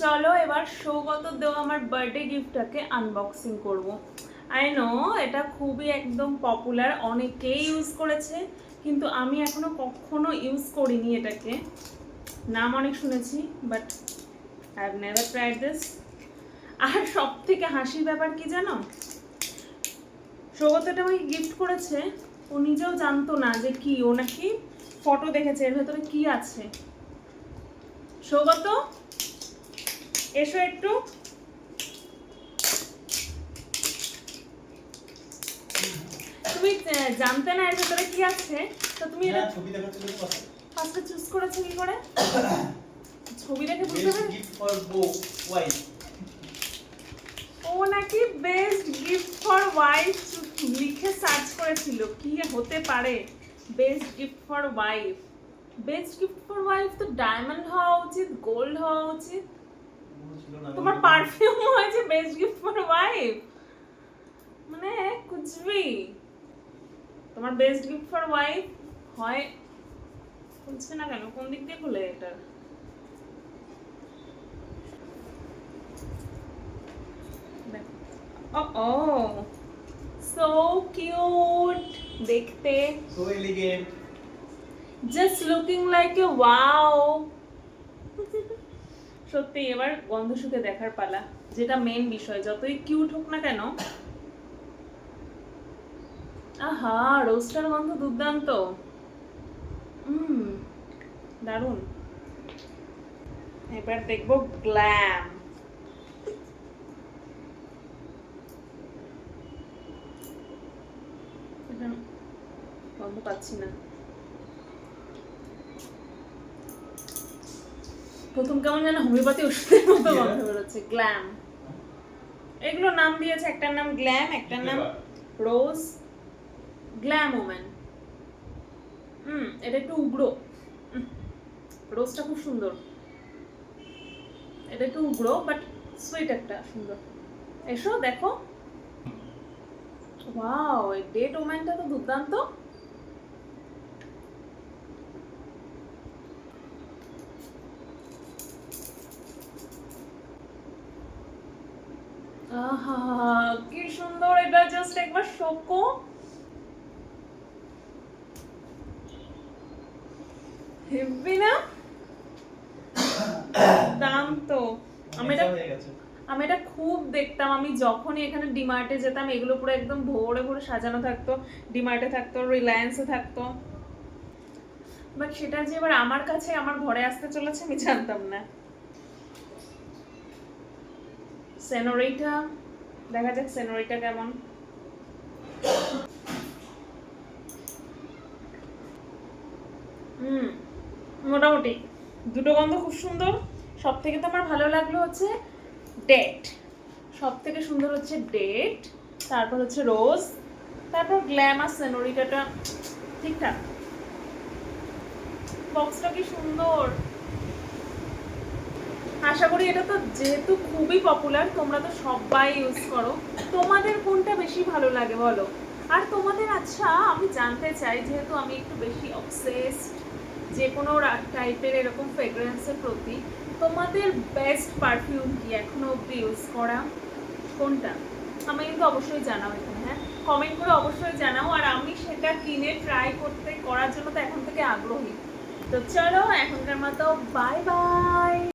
চলো এবার সৌগত দেওয়া আমার বার্থডে গিফটটাকে আনবক্সিং করব। আই নো এটা খুবই একদম পপুলার অনেকেই ইউজ করেছে, কিন্তু আমি এখনও কখনো ইউজ করিনি এটাকে। নাম অনেক শুনেছি but I have never tried this আর সব থেকে হাসির ব্যাপার কি জানো? সৌগত এটা আমাকে গিফট করেছে, ও নিজেও জানতো না যে কি, ও নাকি ফটো দেখেছে, এর ভেতরে কি আছে। সৌগত? এসো একটু। তুমি জানতে না এর ভেতরে কি আছে? তো তুমি এটা ছবি দেখাচ্ছিল তো কথা। ফার্স্টে চুজ করেছ কি করে? ছবি দেখে বুঝতে পারবে. ও নাকি বেস্ট গিফট ফর ওয়াইফ লিখে সার্চ করেছিল। কি হতে পারে? Best gift for wife best gift for wife তো ডায়মন্ড হওয়া উচিত গোল্ড হওয়া উচিত। তোমার আমি- পারফিউম হয়েছে বেস্ট গিফট ফর ওয়াইফ মানে কুচবি তোমার বেস্ট গিফট ফর ওয়াইফ হয় খুলছে না কেন কোন দিক দিয়ে খুলে এটা ও ও সো কিউট দেখতে So elegant. Just looking like a wow সত্যি এবার গন্ধ শুকে দেখার পালা, যেটা মেন বিষয়। যতই কিউট হোক না কেন। আহা রোস্টার গন্ধ দুর্দান্ত। হুম দারুণ। এবার দেখব গ্ল্যাম গন্ধ পাচ্ছি না। প্রথম কেমন যেন হোমিওপ্যাথি ওষুধের মতো গন্ধ? বেরোচ্ছে গ্ল্যাম এগুলো নাম দিয়েছে একটার নাম গ্ল্যাম একটার নাম রোজ গ্ল্যাম ওম্যান হুম এটা একটু উগ্র। রোজটা খুব সুন্দর। এটা একটু উগ্র বাট সুইট একটা সুন্দর। এসো দেখো। ওয়াও এই ডেট ওম্যানটা তো দুর্দান্ত। কি সুন্দর এটা জাস্ট একবার শোকো। না? দাম তো আমি এটা আমি এটা খুব দেখতাম। আমি যখনই এখানে ডিমার্টে যেতাম এগুলো পুরো একদম ভোরে ভরে সাজানো থাকতো। ডিমার্টে থাকতো রিলায়েন্সে থাকতো। বাট সেটা যে এবার আমার কাছে আমার ঘরে আসতে চলেছে আমি জানতাম না। সেনোরিটা, দেখা যাক সেনোরিটা কেমন। হুম, মোটামুটি। দুটো গন্ধ খুব সুন্দর। সব থেকে তো আমার ভালো লাগল হচ্ছে ডেট। সব থেকে সুন্দর হচ্ছে ডেট, তারপর হচ্ছে রোজ, তারপর গ্ল্যামার সেনোরিটাটা, ঠিকঠাক। বক্সটা কি সুন্দর। আশা করি এটা তো যেহেতু খুবই পপুলার তোমরা তো সবাই ইউজ করো। তোমাদের কোনটা বেশি ভালো লাগে বলো? আর তোমাদের আচ্ছা আমি জানতে চাই, যেহেতু আমি একটু বেশি অবসেসড যে কোনো টাইপের এরকম ফ্রেগরেন্সের প্রতি, তোমাদের বেস্ট পারফিউম কি এখনও অবধি ইউজ করা? কোনটা? আমি কিন্তু অবশ্যই জানাও এখানে হ্যাঁ? কমেন্ট করে অবশ্যই জানাও, আর আমি সেটা কিনে ট্রাই করতে, করার জন্য তো এখন থেকে আগ্রহী। তো চলো, এখনকার মতো বাই বাই